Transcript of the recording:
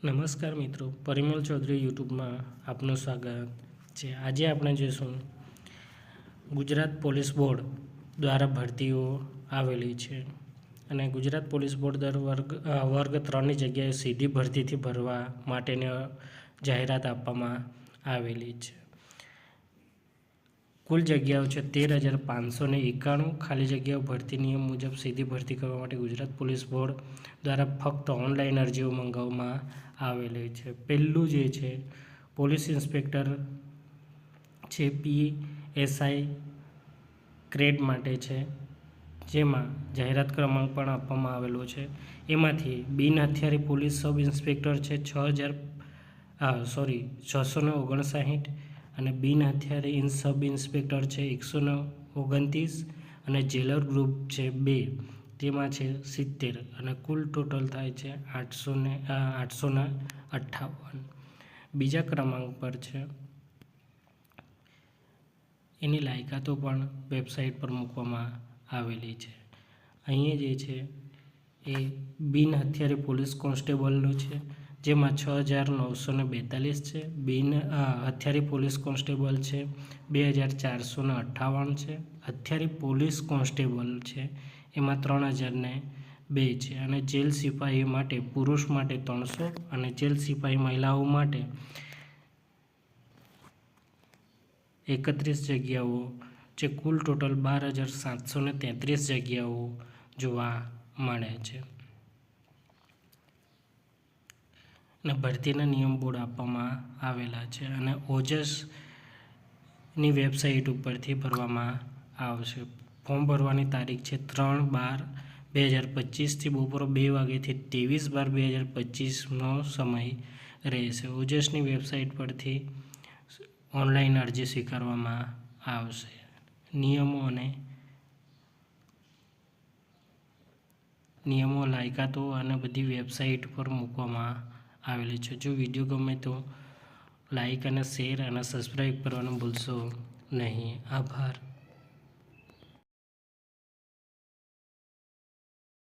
નમસ્કાર મિત્રો, પરિમલ ચૌધરી યુટ્યુબમાં આપનું સ્વાગત છે. આજે આપણે જોઈશું ગુજરાત પોલીસ બોર્ડ દ્વારા ભરતીઓ આવેલી છે અને ગુજરાત પોલીસ બોર્ડ દર વર્ગ વર્ગ ત્રણની જગ્યાએ સીધી ભરતીથી ભરવા માટેની જાહેરાત આપવામાં આવેલી છે. કુલ જગ્યાઓ છે તેર હજાર પાંચસો એકાણું. ખાલી જગ્યાઓ ભરતી નિયમ મુજબ સીધી ભરતી કરવા માટે ગુજરાત પોલીસ બોર્ડ દ્વારા ફક્ત ઓનલાઈન અરજીઓ મંગાવવામાં આવેલી છે. પહેલું જે છે, પોલીસ ઇન્સ્પેક્ટર છે, પી એસઆઈ ગ્રેડ માટે છે, જેમાં જાહેરાત ક્રમાંક પણ આપવામાં આવેલો છે. એમાંથી બિન હથિયારી પોલીસ સબ ઇન્સ્પેક્ટર છે, છ હજાર સોરી, છસો ને ઓગણસાઠ અને બિન હથિયારી ઇન સબ ઇન્સ્પેક્ટર છે એકસો ઓગણત્રીસ અને જેલર ગ્રુપ છે બે. તેમાં છે સિત્તેર અને કુલ ટોટલ થાય છે આઠસો ને આઠસો ને અઠ્ઠાવન. બીજા ક્રમાંક પર છે. એની લાયકાતો પણ વેબસાઇટ પર મૂકવામાં આવેલી છે. અહીંયા જે છે એ બિન હથિયારી પોલીસ કોન્સ્ટેબલનું છે. જેમાં છ હજાર નવસો ને બેતાલીસ છે. બિન હથિયારી પોલીસ કોન્સ્ટેબલ છે. બે હજાર ચારસો ને અઠ્ઠાવન છે. હથિયારી પોલીસ કોન્સ્ટેબલ છે. એમાં ત્રણ હજાર ને બે છે. અને જેલ સિપાહી માટે, પુરુષ માટે ત્રણસો અને જેલ સિપાહી મહિલાઓ માટે એકત્રીસ જગ્યાઓ જે કુલ ટોટલ બાર હજાર સાતસો ને તેત્રીસ જગ્યાઓ જોવા મળે છે. અને ભરતીના નિયમ બોર્ડ આપવામાં આવેલા છે અને ઓજસની વેબસાઇટ ઉપરથી ભરવામાં આવશે. ફોર્મ ભરવાની તારીખ છે ત્રણ બાર બે હજાર પચીસથી બપોરો બે વાગ્યાથી ત્રેવીસ બાર બે હજાર પચીસનો સમય રહેશે. ઓજસની વેબસાઇટ પરથી ઓનલાઈન અરજી સ્વીકારવામાં આવશે. નિયમો અને નિયમો લાયકાતો અને બધી વેબસાઇટ પર મૂકવામાં આવેલી છે. જો વીડિયો ગમે તો લાઈક અને શેર અને સબસ્ક્રાઈબ કરવાનું ભૂલશો નહીં. આભાર.